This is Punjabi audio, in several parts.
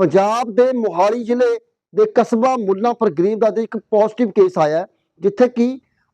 ਪੰਜਾਬ ਦੇ ਮੋਹਾਲੀ ਜ਼ਿਲ੍ਹੇ ਦੇ ਕਸਬਾ ਮੁੱਲਾਂਪੁਰ ਗਰੀਬ ਦਾ ਦੇ ਇੱਕ ਪੋਜ਼ਿਟਿਵ ਕੇਸ ਆਇਆ ਜਿੱਥੇ ਕਿ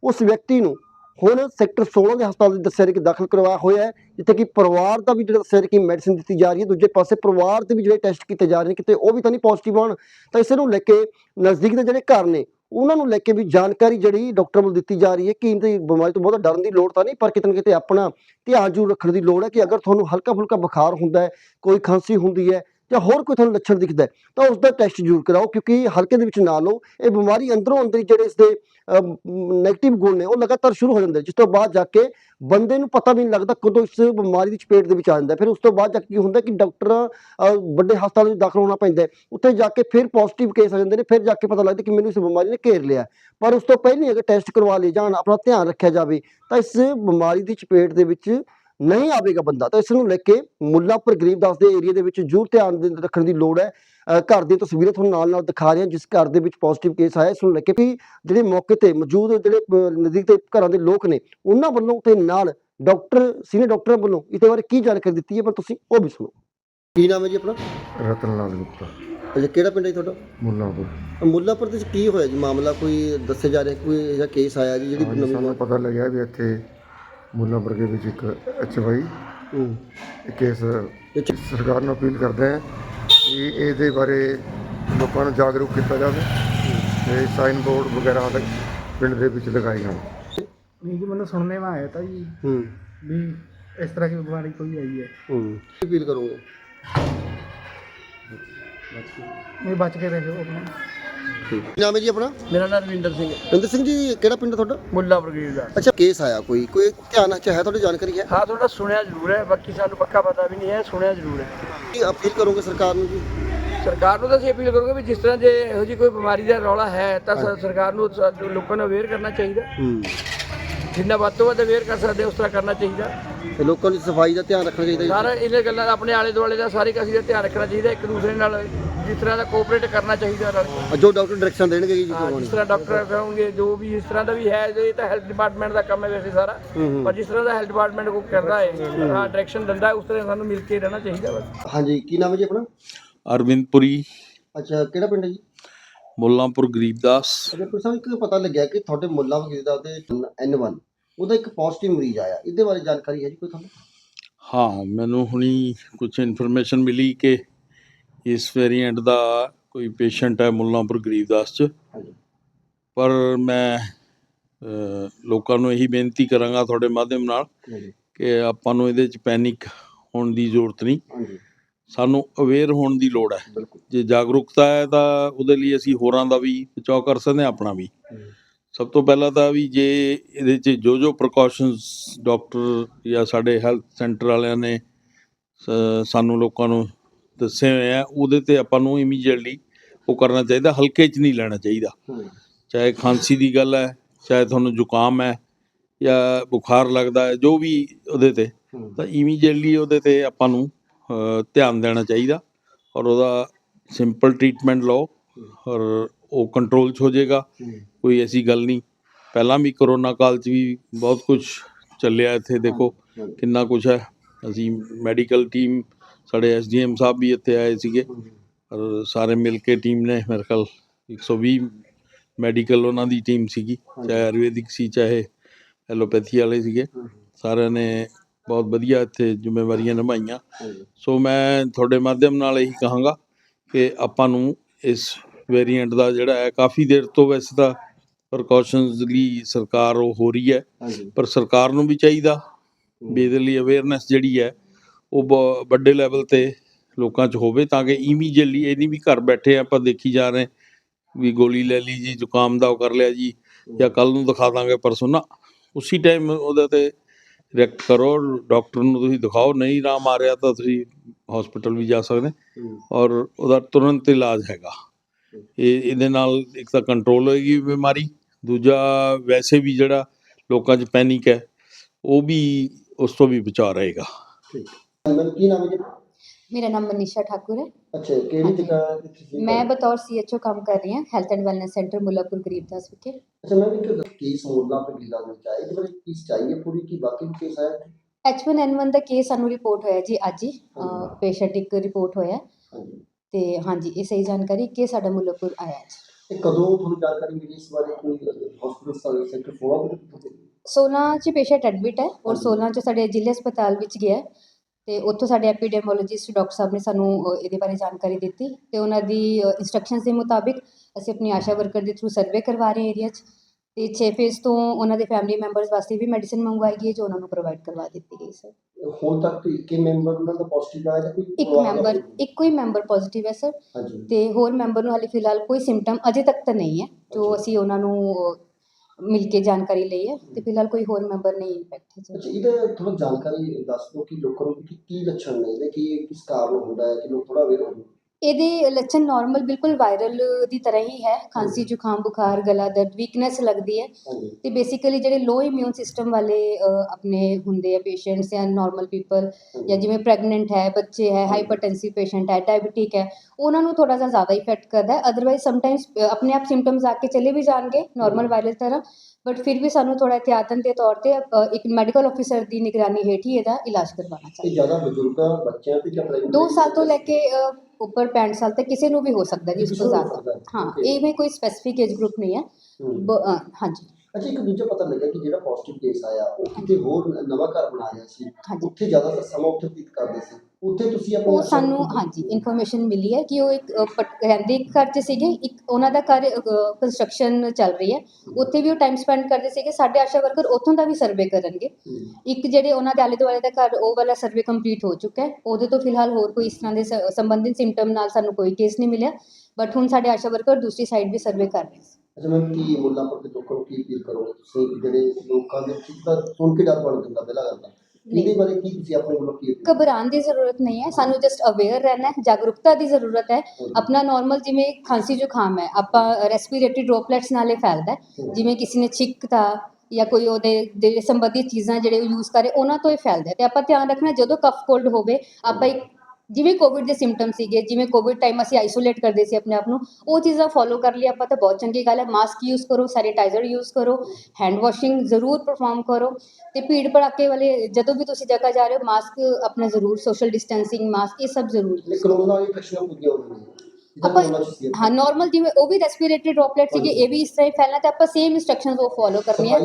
ਉਸ ਵਿਅਕਤੀ ਨੂੰ ਹੁਣ ਸੈਕਟਰ 16 ਦੇ ਹਸਪਤਾਲ ਦੇ ਦੱਸਿਆ ਕਿ ਦਾਖਲ ਕਰਵਾਇਆ ਹੋਇਆ ਹੈ, ਜਿੱਥੇ ਕਿ ਪਰਿਵਾਰ ਦਾ ਵੀ ਜਿਹੜਾ ਦੱਸਿਆ ਕਿ ਮੈਡੀਸਿਨ ਦਿੱਤੀ ਜਾ ਰਹੀ ਹੈ, ਦੂਜੇ ਪਾਸੇ ਪਰਿਵਾਰ ਦੇ ਵੀ ਜਿਹੜੇ ਟੈਸਟ ਕੀਤੇ ਜਾ ਰਹੇ ਨੇ, ਕਿਤੇ ਉਹ ਵੀ ਤਾਂ ਨਹੀਂ ਪੋਜ਼ਿਟਿਵ ਆਉਣ ਤਾਂ ਇਸੇ ਨੂੰ ਲੈ ਕੇ ਨਜ਼ਦੀਕ ਦੇ ਜਿਹੜੇ ਘਰ ਨੇ, ਉਹਨਾਂ ਨੂੰ ਲੈ ਕੇ ਵੀ ਜਾਣਕਾਰੀ ਜਿਹੜੀ ਡਾਕਟਰ ਵੱਲ ਦਿੱਤੀ ਜਾ ਰਹੀ ਹੈ ਕਿ ਇਹਨਾਂ ਦੀ ਬਿਮਾਰੀ ਤੋਂ ਬਹੁਤ ਡਰਨ ਦੀ ਲੋੜ ਤਾਂ ਨਹੀਂ, ਪਰ ਕਿਤੇ ਨਾ ਕਿਤੇ ਆਪਣਾ ਧਿਆਨ ਜ਼ਰੂਰ ਰੱਖਣ ਦੀ ਲੋੜ ਹੈ ਕਿ ਅਗਰ ਤੁਹਾਨੂੰ ਹਲਕਾ ਫੁਲਕਾ ਬੁਖਾਰ ਹੁੰਦਾ ਹੈ, ਕੋਈ ਖਾਂਸੀ ਹੁੰਦੀ ਹੈ ਜਾਂ ਹੋਰ ਕੋਈ ਤੁਹਾਨੂੰ ਲੱਛਣ ਦਿਖਦਾ ਤਾਂ ਉਸ ਦਾ ਟੈਸਟ ਜ਼ਰੂਰ ਕਰਾਓ, ਕਿਉਂਕਿ ਹਲਕੇ ਦੇ ਵਿੱਚ ਨਾ ਲਓ, ਇਹ ਬਿਮਾਰੀ ਅੰਦਰੋਂ ਅੰਦਰ ਹੀ ਜਿਹੜੇ ਇਸ ਦੇ ਨੈਗੇਟਿਵ ਗੁਣ ਨੇ, ਉਹ ਲਗਾਤਾਰ ਸ਼ੁਰੂ ਹੋ ਜਾਂਦੇ ਜਿਸ ਤੋਂ ਬਾਅਦ ਜਾ ਕੇ ਬੰਦੇ ਨੂੰ ਪਤਾ ਵੀ ਨਹੀਂ ਲੱਗਦਾ ਕਦੋਂ ਇਸ ਬਿਮਾਰੀ ਦੀ ਚਪੇਟ ਦੇ ਵਿੱਚ ਆ ਜਾਂਦਾ ਫਿਰ ਉਸ ਤੋਂ ਬਾਅਦ ਜਾ ਕੇ ਕੀ ਹੁੰਦਾ ਕਿ ਡਾਕਟਰ ਵੱਡੇ ਹਸਪਤਾਲ ਵਿੱਚ ਦਾਖਲ ਹੋਣਾ ਪੈਂਦਾ ਉੱਥੇ ਜਾ ਕੇ ਫਿਰ ਪੋਜ਼ਿਟਿਵ ਕੇਸ ਆ ਜਾਂਦੇ ਨੇ, ਫਿਰ ਜਾ ਕੇ ਪਤਾ ਲੱਗਦਾ ਕਿ ਮੈਨੂੰ ਇਸ ਬਿਮਾਰੀ ਨੇ ਘੇਰ ਲਿਆ ਪਰ ਉਸ ਤੋਂ ਪਹਿਲਾਂ ਹੀ ਅਗਰ ਟੈਸਟ ਕਰਵਾ ਲਏ ਜਾਣ, ਆਪਣਾ ਧਿਆਨ ਰੱਖਿਆ ਜਾਵੇ, ਤਾਂ ਇਸ ਬਿਮਾਰੀ ਦੀ ਚਪੇਟ ਦੇ ਵਿੱਚ ਨਹੀਂ ਆਵੇਗਾ ਬੰਦਾ ਤਾਂ ਇਸ ਨੂੰ ਲੈ ਕੇ ਮੁੱਲਾਂਪੁਰ ਗਰੀਬਦਾਸ ਦੇ ਏਰੀਆ ਦੇ ਵਿੱਚ ਜ਼ਰੂਰ ਧਿਆਨ ਦੇ ਰੱਖਣ ਦੀ ਲੋੜ ਹੈ। ਘਰ ਦੀਆਂ ਤਸਵੀਰਾਂ ਤੁਹਾਨੂੰ ਨਾਲ ਨਾਲ ਦਿਖਾ ਰਹੇ ਜਿਸ ਘਰ ਦੇ ਵਿੱਚ ਪੋਜ਼ਿਟਿਵ ਕੇਸ ਆਇਆ ਇਸ ਨੂੰ ਲੈ ਕੇ ਵੀ ਜਿਹੜੇ ਮੌਕੇ ਤੇ ਮੌਜੂਦ ਜਿਹੜੇ ਨਜ਼ਦੀਕ ਦੇ ਘਰਾਂ ਦੇ ਲੋਕ ਨੇ ਉਹਨਾਂ ਵੱਲੋਂ ਤੇ ਨਾਲ ਡਾਕਟਰ ਸੀਨੀਅਰ ਡਾਕਟਰਾਂ ਵੱਲੋਂ ਇਹਦੇ ਬਾਰੇ ਕੀ ਜਾਣਕਾਰੀ ਦਿੱਤੀ ਹੈ ਪਰ ਤੁਸੀਂ ਉਹ ਵੀ ਸੁਣੋ। ਕੀ ਨਾਮ ਹੈ ਜੀ ਆਪਣਾ? ਰਤਨ ਲਾਲ ਗੁਪਤਾ। ਅੱਛਾ ਕਿਹੜਾ ਪਿੰਡ ਹੈ ਜੀ ਤੁਹਾਡਾ? ਮੁੱਲਾਂਪੁਰ। ਮੁੱਲਾਂਪੁਰ ਦੇ ਵਿੱਚ ਕੀ ਹੋਇਆ ਜੀ? ਮਾਮਲਾ ਕੋਈ ਦੱਸਿਆ ਜਾ ਰਿਹਾ ਕੋਈ ਇਹਦਾ ਕੇਸ ਆਇਆ ਜੀ ਜਿਹੜੀ ਸਾਨੂੰ ਪਤਾ ਲੱਗਿਆ ਵੀ ਇੱਥੇ ਮੁੱਲਾਂਪੁਰ ਦੇ ਵਿੱਚ ਇੱਕ ਐਚਵਾਈ ਹੂੰ। ਕੇਸ ਵਿੱਚ ਸਰਕਾਰ ਨੂੰ ਅਪੀਲ ਕਰਦੇ ਹਾਂ ਕਿ ਇਹਦੇ ਬਾਰੇ ਲੋਕਾਂ ਨੂੰ ਜਾਗਰੂਕ ਕੀਤਾ ਜਾਵੇ ਤੇ ਸਾਈਨ ਬੋਰਡ ਵਗੈਰਾ ਤੱਕ ਪਿੰਡ ਦੇ ਵਿੱਚ ਲਗਾਏ ਜਾਣ। ਨਹੀਂ ਜੀ ਮੈਨੂੰ ਸੁਣਨੇ ਮਾ ਆਇਆ ਤਾਂ ਜੀ। ਹੂੰ। ਵੀ ਇਸ ਤਰ੍ਹਾਂ ਦੀ ਬਿਮਾਰੀ ਕੋਈ ਆਈ ਹੈ। ਹੂੰ। ਅਪੀਲ ਕਰੂੰਗਾ? ਨਹੀਂ ਬਚ ਕੇ ਰਹਿਓ ਨਾਮ ਹੈ ਜੀ ਆਪਣਾ? ਮੇਰਾ ਨਾਮ ਰਵਿੰਦਰ ਸਿੰਘ ਹੈ। ਰਿੰਦਰ ਸਿੰਘ ਜੀ ਕਿਹੜਾ ਪਿੰਡ ਤੁਹਾਡਾ? ਮੁੱਲਾ ਬ੍ਰਿਗੇਡ ਦਾ। ਅੱਛਾ ਕੇਸ ਆਇਆ ਕੋਈ। ਕੋਈ ਧਿਆਨ ਚ ਹੈ ਜਾਣਕਾਰੀ ਹੈ? ਹਾਂ ਥੋੜਾ ਸੁਣਿਆ ਜ਼ਰੂਰ ਹੈ ਬਾਕੀ ਸਾਨੂੰ ਪੱਕਾ ਪਤਾ ਵੀ ਨਹੀਂ ਹੈ ਸੁਣਿਆ ਜ਼ਰੂਰ ਹੈ। ਕੀ ਅਪੀਲ ਕਰੋਗੇ ਸਰਕਾਰ ਨੂੰ ਜੀ? ਸਰਕਾਰ ਨੂੰ ਤਾਂ ਅਸੀਂ ਅਪੀਲ ਕਰੋਗੇ ਵੀ ਜਿਸ ਤਰ੍ਹਾਂ ਜੇ ਇਹੋ ਜੀ ਕੋਈ ਬਿਮਾਰੀ ਦਾ ਰੌਲਾ ਹੈ ਤਾਂ ਸਰਕਾਰ ਨੂੰ ਲੋਕਾਂ ਨੂੰ ਅਵੇਅਰ ਕਰਨਾ ਚਾਹੀਦਾ। ਜਿੰਨਾ ਵੱਧ ਤੋਂ ਵੱਧ ਅਵੇਅਰ ਕਰ ਸਕਦੇ ਉਸ ਤਰ੍ਹਾਂ ਕਰਨਾ ਚਾਹੀਦਾ। ਤੇ ਲੋਕਾਂ ਦੀ ਸਫ਼ਾਈ ਦਾ ਧਿਆਨ ਰੱਖਣਾ ਚਾਹੀਦਾ ਜੀ। ਸਾਰਾ ਇਹਨਾਂ ਗੱਲਾਂ ਦਾ ਆਪਣੇ ਆਲੇ ਦੁਆਲੇ ਦਾ ਸਾਰੀ ਕਸੀ ਦਾ ਧਿਆਨ ਰੱਖਣਾ ਚਾਹੀਦਾ ਇੱਕ ਦੂਸਰੇ ਨਾਲ ਜਿਸ ਤਰ੍ਹਾਂ ਦਾ ਕੋਆਪਰੇਟ ਕਰਨਾ ਚਾਹੀਦਾ ਰਲ ਕੇ ਅ, ਜੋ ਡਾਕਟਰ ਡਾਇਰੈਕਸ਼ਨ ਦੇਣਗੇ ਜੀ ਹਾਂ, ਜਿਸ ਤਰ੍ਹਾਂ ਡਾਕਟਰ ਕਹੋਗੇ ਜੋ ਵੀ ਇਸ ਤਰ੍ਹਾਂ ਦਾ ਵੀ ਹੈ ਇਹ ਤਾਂ ਹੈਲਥ ਡਿਪਾਰਟਮੈਂਟ ਦਾ ਕੰਮ ਹੈ ਵੈਸੇ ਸਾਰਾ। ਹੂੰ ਪਰ ਜਿਸ ਤਰ੍ਹਾਂ ਦਾ ਹੈਲਥ ਡਿਪਾਰਟਮੈਂਟ ਕੋ ਕਰਦਾ ਹੈ ਹਾਂ ਡਾਇਰੈਕਸ਼ਨ ਦਿੰਦਾ ਹੈ ਉਸ ਤਰ੍ਹਾਂ ਸਾਨੂੰ ਮਿਲ ਕੇ ਰਹਿਣਾ ਚਾਹੀਦਾ ਬਸ। ਹਾਂਜੀ ਕੀ ਨਾਮ ਹੈ ਜੀ ਆਪਣਾ? ਅਰਵਿੰਦਪੁਰੀ। ਅੱਛਾ ਕਿਹੜਾ ਪਿੰਡ ਹੈ ਜੀ? ਮੁੱਲਾਂਪੁਰ ਗਰੀਬਦਾਸ ਅੱਛਾ ਕੋਈ ਸਾਹਿਬ ਇੱਕ ਪਤਾ ਲੱਗਿਆ ਕਿ ਤੁਹਾਡੇ ਮੁੱਲਾ ਵਗੀਰ ਦਾ ਉਹਦੇ N1 ਉਹਦਾ ਇੱਕ ਪੋਜ਼ਿਟਿਵ ਮਰੀਜ਼ ਆਇਆ। ਇਹਦੇ ਬਾਰੇ ਜਾਣਕਾਰੀ ਹੈ ਜੀ ਕੋਈ ਤੁਹਾਨੂੰ? ਹਾਂ ਮੈਨੂੰ ਹੁਣੀ ਕੁਝ ਇਨਫੋਰਮੇਸ਼ਨ ਮਿਲੀ ਕਿ ਇਸ ਵੇਰੀਐਂਟ ਦਾ ਕੋਈ ਪੇਸ਼ੈਂਟ ਹੈ ਮੁੱਲਾਂਪੁਰ ਗਰੀਬਦਾਸ ਚ। ਪਰ ਮੈਂ ਲੋਕਾਂ ਨੂੰ ਇਹੀ ਬੇਨਤੀ ਕਰਾਂਗਾ ਤੁਹਾਡੇ ਮਾਧਿਅਮ ਨਾਲ ਕਿ ਆਪਾਂ ਨੂੰ ਇਹਦੇ ਚ ਪੈਨਿਕ ਹੋਣ ਦੀ ਜ਼ਰੂਰਤ ਨਹੀਂ। ਸਾਨੂੰ ਅਵੇਅਰ ਹੋਣ ਦੀ ਲੋੜ ਹੈ। ਜੇ ਜਾਗਰੂਕਤਾ ਹੈ ਤਾਂ ਉਹਦੇ ਲਈ ਅਸੀਂ ਹੋਰਾਂ ਦਾ ਵੀ ਬਚਾਅ ਕਰ ਸਕਦੇ ਹਾਂ ਆਪਣਾ ਵੀ। ਸਭ ਤੋਂ ਪਹਿਲਾਂ ਤਾਂ ਵੀ ਜੇ ਇਹਦੇ 'ਚ ਜੋ ਜੋ ਪ੍ਰੀਕਾਸ਼ਨਸ ਡਾਕਟਰ ਜਾਂ ਸਾਡੇ ਹੈਲਥ ਸੈਂਟਰ ਵਾਲਿਆਂ ਨੇ ਸਾਨੂੰ ਲੋਕਾਂ ਨੂੰ ਦੱਸੇ ਹੋਏ ਆ ਉਹਦੇ ਤੇ ਆਪਾਂ ਨੂੰ ਇਮੀਡੀਏਟਲੀ ਉਹ ਕਰਨਾ ਚਾਹੀਦਾ ਹਲਕੇ 'ਚ ਨਹੀਂ ਲੈਣਾ ਚਾਹੀਦਾ। ਚਾਹੇ ਖਾਂਸੀ ਦੀ ਗੱਲ ਹੈ ਚਾਹੇ ਤੁਹਾਨੂੰ ਜ਼ੁਕਾਮ ਹੈ ਜਾਂ ਬੁਖਾਰ ਲੱਗਦਾ ਹੈ ਜੋ ਵੀ ਉਹਦੇ ਤੇ ਤਾਂ ਇਮੀਡੀਏਟਲੀ ਉਹਦੇ ਤੇ ਆਪਾਂ ਨੂੰ ਧਿਆਨ ਦੇਣਾ ਚਾਹੀਦਾ ਔਰ ਉਹਦਾ ਸਿੰਪਲ ਟ੍ਰੀਟਮੈਂਟ ਲਓ ਔਰ ਉਹ ਕੰਟਰੋਲ 'ਚ ਹੋ ਜਾਏਗਾ। ਕੋਈ ਐਸੀ ਗੱਲ ਨਹੀਂ। ਪਹਿਲਾਂ ਵੀ ਕਰੋਨਾ ਕਾਲ 'ਚ ਵੀ ਬਹੁਤ ਕੁਝ ਚੱਲਿਆ ਇੱਥੇ ਦੇਖੋ। ਕਿੰਨਾ ਕੁਝ ਹੈ। ਅਸੀਂ ਮੈਡੀਕਲ ਟੀਮ ਸਾਡੇ ਐਸਡੀਐਮ ਸਾਹਿਬ ਵੀ ਇੱਥੇ ਆਏ ਸੀਗੇ। ਔਰ ਸਾਰੇ ਮਿਲ ਕੇ ਟੀਮ ਨੇ ਮੇਰੇ ਖਿਆਲ 120 ਮੈਡੀਕਲ ਉਹਨਾਂ ਦੀ ਟੀਮ ਸੀਗੀ। ਚਾਹੇ ਆਯੁਰਵੈਦਿਕ ਸੀ ਚਾਹੇ ਐਲੋਪੈਥੀ ਵਾਲੇ ਸੀਗੇ। ਸਾਰਿਆਂ ਨੇ ਬਹੁਤ ਵਧੀਆ ਇੱਥੇ ਜ਼ਿੰਮੇਵਾਰੀਆਂ ਨਿਭਾਈਆਂ। ਸੋ ਮੈਂ ਤੁਹਾਡੇ ਮਾਧਿਅਮ ਨਾਲ ਇਹੀ ਕਹਾਂਗਾ ਕਿ ਆਪਾਂ ਨੂੰ ਇਸ ਵੇਰੀਐਂਟ ਦਾ ਜਿਹੜਾ ਹੈ ਕਾਫੀ ਦੇਰ ਤੋਂ ਵੈਸੇ ਤਾਂ ਪ੍ਰੀਕਾਸ਼ਨਸ ਲਈ ਸਰਕਾਰ ਉਹ ਹੋ ਰਹੀ ਹੈ। ਪਰ ਸਰਕਾਰ ਨੂੰ ਵੀ ਚਾਹੀਦਾ ਵੀ ਇਹਦੇ ਲਈ ਅਵੇਅਰਨੈਸ ਜਿਹੜੀ ਹੈ ਉਹ ਵੱਡੇ ਲੈਵਲ ਤੇ ਲੋਕਾਂ 'ਚ ਹੋਵੇ ਤਾਂ ਕਿ ਇਮੀਡੀਏਟਲੀ ਇਹ ਨਹੀਂ ਵੀ ਘਰ ਬੈਠੇ ਆਪਾਂ ਦੇਖੀ ਜਾ ਰਹੇ ਵੀ ਗੋਲੀ ਲੈ ਲਈ ਜੀ ਜ਼ੁਕਾਮ ਦਾ ਉਹ ਕਰ ਲਿਆ ਜੀ ਜਾਂ ਕੱਲ ਨੂੰ ਦਿਖਾ ਦਾਂਗੇ ਪਰਸੋਂ। ਨਾ ਉਸੇ ਟਾਈਮ ਉਹਦੇ ਤੇ ਰਿਐਕਟ ਕਰੋ ਡਾਕਟਰ ਨੂੰ ਤੁਸੀਂ ਦਿਖਾਓ ਨਹੀਂ ਆਰਾਮ ਆ ਰਿਹਾ ਤਾਂ ਤੁਸੀਂ ਹਸਪੀਟਲ ਵੀ ਜਾ ਸਕਦੇ। ਔਰ ਉਹਦਾ ਤੁਰੰਤ ਇਲਾਜ ਹੈਗਾ। ਇਹ ਇਹਦੇ ਨਾਲ ਇੱਕ ਤਾਂ ਕੰਟਰੋਲ ਹੋਏਗੀ ਬਿਮਾਰੀ ਦੂਜਾ ਵੈਸੇ ਵੀ ਜਿਹੜਾ ਲੋਕਾਂ 'ਚ ਪੈਨਿਕ ਹੈ ਉਹ ਵੀ ਉਸ ਤੋਂ ਵੀ ਬਚਾ ਰਹੇਗਾ। ਠੀਕ। ਮੈਮ ਕੀ ਨਾਮ ਹੈ ਜੀ? ਮੇਰਾ ਨਾਮ ਮਨੀਸ਼ਾ ਠਾਕੁਰ ਹੈ। ਅੱਛਾ ਕਿਹੜੀ ਜਗ੍ਹਾ ਤੇ ਤੁਸੀਂ ਮੈਂ ਬਤੌਰ ਸੀਐਚਓ ਕੰਮ ਕਰ ਰਹੀ ਹਾਂ health and wellness centre Mullanpur Garibdas ਵਿਖੇ। ਅੱਛਾ ਮੈਂ ਵੀ ਇੱਕ ਕੇਸ ਪਰ ਗਿਲਾ ਦੇ ਵਿੱਚ ਆਇਆ ਇਹਦੇ ਬਾਰੇ ਕੀ ਚਾਹੀਏ ਪੂਰੀ ਕੀ ਬਾਕੀ ਕੇਸ ਆਇਆ ਇੱਥੇ? H1N1 ਦਾ ਕੇਸ ਸਾਨੂੰ ਰਿਪੋਰਟ ਹੋਇਆ ਜੀ ਅੱਜ ਹੀ। ਪੇਸ਼ੈਂਟ ਇੱਕ ਰਿਪੋਰਟ ਹੋਇਆ। ਤੇ ਹਾਂਜੀ ਇਹ ਸਹੀ ਜਾਣਕਾਰੀ ਕਿ ਸਾਡਾ ਮੁੱਲਾਪੁਰ ਆਇਆ ਜੀ। ਇਹ ਕਦੋਂ ਤੁਹਾਨੂੰ ਜਾਣਕਾਰੀ ਮਿਲੀ ਇਸ ਬਾਰੇ ਕੋਈ ਹਸਪੀਟਲ ਸੈਕਟਰ 16 ਦੇ? ਵਿੱਚ 16 ਚ ਪੇਸ਼ੈਂਟ ਐਡਮਿਟ ਹੈ ਔਰ 16 ਚ ਸਾਡੇ ਜ਼ਿਲ੍ਹੇ ਹਸਪਤਾਲ ਵਿੱਚ ਗਿਆ ਤੇ ਉੱਥੋਂ ਸਾਡੇ ਐਪੀਡੈਮੋਲੋਜਿਸਟ ਡਾਕਟਰ ਸਾਹਿਬ ਨੇ ਸਾਨੂੰ ਇਹਦੇ ਬਾਰੇ ਜਾਣਕਾਰੀ ਦਿੱਤੀ ਤੇ ਉਹਨਾਂ ਦੀ ਇਨਸਟਰਕਸ਼ਨਸ ਦੇ ਮੁਤਾਬਿਕ ਅਸੀਂ ਆਪਣੀ ਆਸ਼ਾ ਵਰਕਰ ਦੇ ਥਰੂ ਸਰਵੇ ਕਰਵਾ ਰਹੇ ਏਰੀਆ 'ਚ ਤੇ 6 ਫੇਜ਼ ਤੋਂ ਉਹਨਾਂ ਦੇ ਫੈਮਿਲੀ ਮੈਂਬਰਸ ਵਾਸਤੇ ਵੀ ਮੈਡੀਸਿਨ ਮੰਗਵਾਈ ਗਈ ਹੈ ਜੋ ਉਹਨਾਂ ਨੂੰ ਪ੍ਰੋਵਾਈਡ ਕਰਵਾ ਦਿੱਤੀ ਗਈ ਸਰ ਹੁਣ ਤੱਕ ਇੱਕ ਹੀ ਮੈਂਬਰ ਉਹਨਾਂ ਦਾ ਪੋਜ਼ਿਟਿਵ ਆਇਆ ਜਾਂ ਕੋਈ ਇੱਕ ਪਰਿਵਾਰ ਦਾ ਮੈਂਬਰ ਕੋਈ? ਇੱਕੋ ਹੀ ਮੈਂਬਰ ਪੋਜ਼ਿਟਿਵ ਹੈ ਸਰ ਹਾਂਜੀ ਤੇ ਹੋਰ ਮੈਂਬਰ ਨੂੰ ਹਾਲੇ ਫਿਲਹਾਲ ਕੋਈ ਸਿੰਪਟਮ ਅਜੇ ਤੱਕ ਤਾਂ ਨਹੀਂ ਹੈ ਜੋ ਅੱਛਾ। ਅਸੀਂ ਉਹਨਾਂ ਨੂੰ ਅ, ਮਿਲ ਕੇ ਜਾਣਕਾਰੀ ਲਈ ਹੈ ਤੇ ਫਿਲਹਾਲ ਕੋਈ ਹੋਰ ਮੈਂਬਰ ਨਹੀਂ ਇੰਪੈਕਟ ਹੈ ਜੀ ਅੱਛਾ ਇਹਦਾ ਥੋੜਾ ਜਾਣਕਾਰੀ ਦੱਸ ਦਿਓ ਕਿ ਲੋਕਾਂ ਨੂੰ ਕਿ ਕੀ ਲੱਛਣ ਨੇ ਇਹਦੇ ਕੀ ਕਿਸ ਕਾਰਨ ਹੁੰਦਾ ਹੈ ਕਿ ਲੋਕ ਥੋੜਾ ਅਵੇਅਰ ਹੋਣ ਇਹਦੇ ਲੱਛਣ ਨਾਰਮਲ ਬਿਲਕੁਲ ਵਾਇਰਲ ਦੀ ਤਰ੍ਹਾਂ ਹੀ ਹੈ। ਖਾਂਸੀ ਜ਼ੁਕਾਮ ਬੁਖਾਰ ਗਲਾ ਦਰਦ ਵੀਕਨੈਸ ਲੱਗਦੀ ਹੈ। ਹਾਂਜੀ। ਤੇ ਬੇਸਿਕਲੀ ਜਿਹੜੇ ਲੋ ਇਮਿਊਨ ਸਿਸਟਮ ਵਾਲੇ ਅ, ਆਪਣੇ ਹੁੰਦੇ ਆ ਪੇਸ਼ੈਂਟਸ ਜਾਂ ਨਾਰਮਲ ਪੀਪਲ ਜਾਂ ਜਿਵੇਂ ਪ੍ਰੈਗਨੈਂਟ ਹੈ ਬੱਚੇ ਹੈ ਹਾਈਪਰਟੈਂਸਿਵ ਪੇਸ਼ੈਂਟ ਹੈ ਡਾਇਬੀਟਿਕ ਹੈ ਉਹਨਾਂ ਨੂੰ ਥੋੜਾ ਜਿਹਾ ਜ਼ਿਆਦਾ ਇਫੈਕਟ ਕਰਦਾ ਹੈ। ਅਦਰਵਾਈਜ਼ ਸਮਟਾਈਮਸ ਆਪਣੇ ਆਪ ਸਿੰਪਟਮਸ ਆ ਕੇ ਚਲੇ ਵੀ ਜਾਣਗੇ ਨਾਰਮਲ ਵਾਇਰਲ ਤਰ੍ਹਾਂ। ਬਟ ਫਿਰ ਵੀ ਸਾਨੂੰ ਥੋੜਾ ਇhtiyatan ਦੇ ਤੌਰ ਤੇ ਅ, ਇੱਕ ਮੈਡੀਕਲ ਆਫੀਸਰ ਦੀ ਨਿਗਰਾਨੀ ਹੇਠ ਹੀ ਇਹਦਾ ਇਲਾਜ ਕਰਵਾਉਣਾ ਚਾਹੀਦਾ। ਜ਼ਿਆਦਾ ਬਜ਼ੁਰਗਾਂ ਬੱਚਿਆਂ ਤੇ ਜਾਂ pregnant ਦੋ ਸਾਲ ਤੋਂ ਲੈ ਕੇ ਅ, ਉੱਪਰ 65 ਸਾਲ ਤੱਕ ਕਿਸੇ ਨੂੰ ਵੀ ਹੋ ਸਕਦਾ ਜੀ ਕਿਸੇ ਤੋਂ ਜ਼ਿਆਦਾ। ਹੈ। ਇਹ ਵੀ ਕੋਈ ਸਪੈਸੀਫਿਕ ਏਜ ਗਰੁੱਪ ਨਹੀਂ ਹੈ। ਹਾਂਜੀ। ਅੱਛਾ ਇੱਕ ਦੂਜਾ ਪਤਾ ਲੱਗਾ ਕਿ ਜਿਹੜਾ ਪੋਜ਼ਿਟਿਵ ਕੇਸ ਆਇਆ ਉਹ ਕਿਤੇ ਹੋਰ ਨਵਾਂ ਘਰ ਬਣਾ ਰਿਹਾ ਸੀ ਉੱਥੇ ਜ਼ਿਆਦਾਤਰ ਸਮਾਂ ਉੱਥੇ ਬਤੀਤ ਕਰਦੇ ਸੀ। ਉੱਥੇ ਤੁਸੀਂ ਆਪਣੇ ਉਹ ਸਾਨੂੰ ਹਾਂਜੀ ਇਨਫੋਰਮੇਸ਼ਨ ਮਿਲੀ ਹੈ ਕਿ ਉਹ ਇੱਕ ਅ, ਪਟ- ਰਹਿੰਦੇ ਇੱਕ ਘਰ 'ਚ ਸੀਗੇ ਇੱਕ ਉਹਨਾਂ ਦਾ ਘਰ ਕੰਸਟਰਕਸ਼ਨ ਚੱਲ ਰਹੀ ਹੈ। ਉੱਥੇ ਵੀ ਉਹ ਟਾਈਮ ਸਪੈਂਡ ਕਰਦੇ ਸੀਗੇ ਸਾਡੇ ਆਸ਼ਾ ਵਰਕਰ ਉੱਥੋਂ ਦਾ ਵੀ ਸਰਵੇ ਕਰਨਗੇ। ਇੱਕ ਜਿਹੜੇ ਉਹਨਾਂ ਦੇ ਆਲੇ ਦੁਆਲੇ ਦਾ ਘਰ ਉਹ ਵਾਲਾ ਸਰਵੇ ਕੰਪਲੀਟ ਹੋ ਚੁੱਕਾ ਹੈ। ਉਹਦੇ ਤੋਂ ਫਿਲਹਾਲ ਹੋਰ ਕੋਈ ਇਸ ਤਰ੍ਹਾਂ ਦੇ ਸ- ਸੰਬੰਧਿਤ ਸਿੰਪਟਮ ਨਾਲ ਸਾਨੂੰ ਕੋਈ ਕੇਸ ਨਹੀਂ ਮਿਲਿਆ। ਬਟ ਹੁਣ ਸਾਡੇ ਆਸ਼ਾ ਵਰਕਰ ਦੂਸਰੀ ਸਾਈਡ ਵੀ ਸਰਵੇ ਕਰ ਰਹੇ ਸੀ। ਅੱਛਾ ਮੈਂ ਕੀ ਮੁੱਲਾਂਪੁਰ ਦੇ ਲੋਕਾਂ ਨੂੰ ਕੀ ਅਪੀਲ ਕਰੋਗੇ ਤੁਸੀਂ? ਕਿ ਜਿਹੜੇ ਲੋਕਾਂ ਦੇ ਤਾਂ ਸੁਣ ਕੇ ਡਰ ਬਣ ਜਾਂਦਾ ਪਹਿਲਾਂ ਗੱਲ ਤਾਂ ਇਹਦੇ ਬਾਰੇ ਕੀ ਤੁਸੀਂ ਆਪਣੇ ਵੱਲੋਂ ਕੀ ਘਬਰਾਉਣ ਦੀ ਜ਼ਰੂਰਤ ਨਹੀਂ ਹੈ। ਸਾਨੂੰ ਜਸਟ ਅਵੇਅਰ ਰਹਿਣਾ ਹੈ ਜਾਗਰੂਕਤਾ ਦੀ ਜ਼ਰੂਰਤ ਹੈ। ਆਪਣਾ ਨਾਰਮਲ ਜਿਵੇਂ ਖਾਂਸੀ ਜ਼ੁਕਾਮ ਹੈ ਆਪਾਂ ਰੈਸਪੀਰੇਟਰੀ ਡ੍ਰੋਪਲੇਟਸ ਨਾਲੇ ਫੈਲਦਾ ਹੈ। ਜਿਵੇਂ ਕਿਸੇ ਨੇ ਛਿੱਕਤਾ ਜਾਂ ਕੋਈ ਉਹਦੇ ਜਿਹੜੇ ਸੰਬੰਧਿਤ ਚੀਜ਼ਾਂ ਜਿਹੜੇ ਯੂਜ਼ ਕਰੇ ਉਹਨਾਂ ਤੋਂ ਹੀ ਫੈਲਦਾ ਹੈ। ਤੇ ਆਪਾਂ ਧਿਆਨ ਰੱਖਣਾ ਜਦੋਂ ਕਫ ਕੋਲਡ ਹੋਵੇ ਆਪਾਂ ਇੱਕ ਜਿਵੇਂ ਕੋਵਿਡ ਦੇ ਸਿੰਪਟਮ ਸੀਗੇ, ਜਿਵੇਂ ਕੋਵਿਡ ਟਾਈਮ ਅਸੀਂ ਆਈਸੋਲੇਟ ਕਰਦੇ ਸੀ ਆਪਣੇ ਆਪ ਨੂੰ, ਉਹ ਚੀਜ਼ਾਂ ਫੋਲੋ ਕਰ ਲਈ, ਆਪਾਂ ਤਾਂ ਬਹੁਤ ਚੰਗੀ ਗੱਲ ਹੈ ਮਾਸਕ ਯੂਜ਼ ਕਰੋ ਸੈਨੀਟਾਈਜ਼ਰ ਯੂਜ਼ ਕਰੋ ਹੈਂਡ ਵਾਸ਼ਿੰਗ ਜ਼ਰੂਰ ਪਰਫਾਰਮ ਕਰੋ, ਤੇ ਭੀੜ ਭੜਾਕੇ ਵਾਲੇ, ਜਦੋਂ ਵੀ ਤੁਸੀਂ ਜਗ੍ਹਾ ਜਾ ਰਹੇ ਹੋ ਮਾਸਕ ਆਪਣਾ ਜ਼ਰੂਰ ਸੋਸ਼ਲ ਡਿਸਟੈਂਸਿੰਗ ਮਾਸਕ ਇਹ ਸਭ ਜ਼ਰੂਰੀ ਨੇ ਕਰੋਨਾ ਵਾਲੀ ਇਨਫੈਕਸ਼ਨ ਪੂਰੀਆਂ ਹੋ ਆਪਾਂ ਹਾਂ। ਨਾਰਮਲ ਜਿਵੇਂ ਉਹ ਵੀ ਰੈਸਪੀਰੇਟਰੀ ਡ੍ਰੌਪਲੇਟ ਸੀਗੇ ਇਹ ਵੀ ਇਸ ਤਰ੍ਹਾਂ ਹੀ ਫੈਲਣਾ ਤੇ ਆਪਾਂ ਸੇਮ ਇਨਸਟਰਕਸ਼ਨਸ ਉਹ ਫੋਲੋ ਕਰਨੀਆਂ।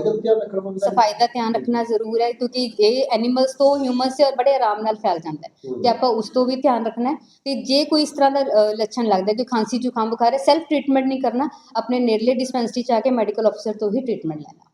ਸਫ਼ਾਈ ਦਾ ਧਿਆਨ ਰੱਖਣਾ ਜ਼ਰੂਰ ਹੈ ਕਿਉਂਕਿ ਇਹ ਐਨੀਮਲਸ ਤੋਂ ਹਿਊਮਨਸ 'ਚ ਬੜੇ ਆਰਾਮ ਨਾਲ ਫੈਲ ਜਾਂਦਾ ਹੈ। ਤੇ ਆਪਾਂ ਉਸ ਤੋਂ ਵੀ ਧਿਆਨ ਰੱਖਣਾ ਤੇ ਜੇ ਕੋਈ ਇਸ ਤਰ੍ਹਾਂ ਦਾ ਲੱਛਣ ਲੱਗਦਾ ਕਿ ਖਾਂਸੀ ਜ਼ੁਕਾਮ ਬੁਖਾਰ ਹੈ ਸੈਲਫ ਟ੍ਰੀਟਮੈਂਟ ਨਹੀਂ ਕਰਨਾ ਆਪਣੇ ਨੇੜਲੇ ਡਿਸਪੈਂਸਰੀ 'ਚ ਆ ਕੇ ਮੈਡੀਕਲ ਅਫਸਰ ਤੋਂ ਹੀ ਟ੍ਰੀਟਮੈਂਟ ਲੈਣਾ।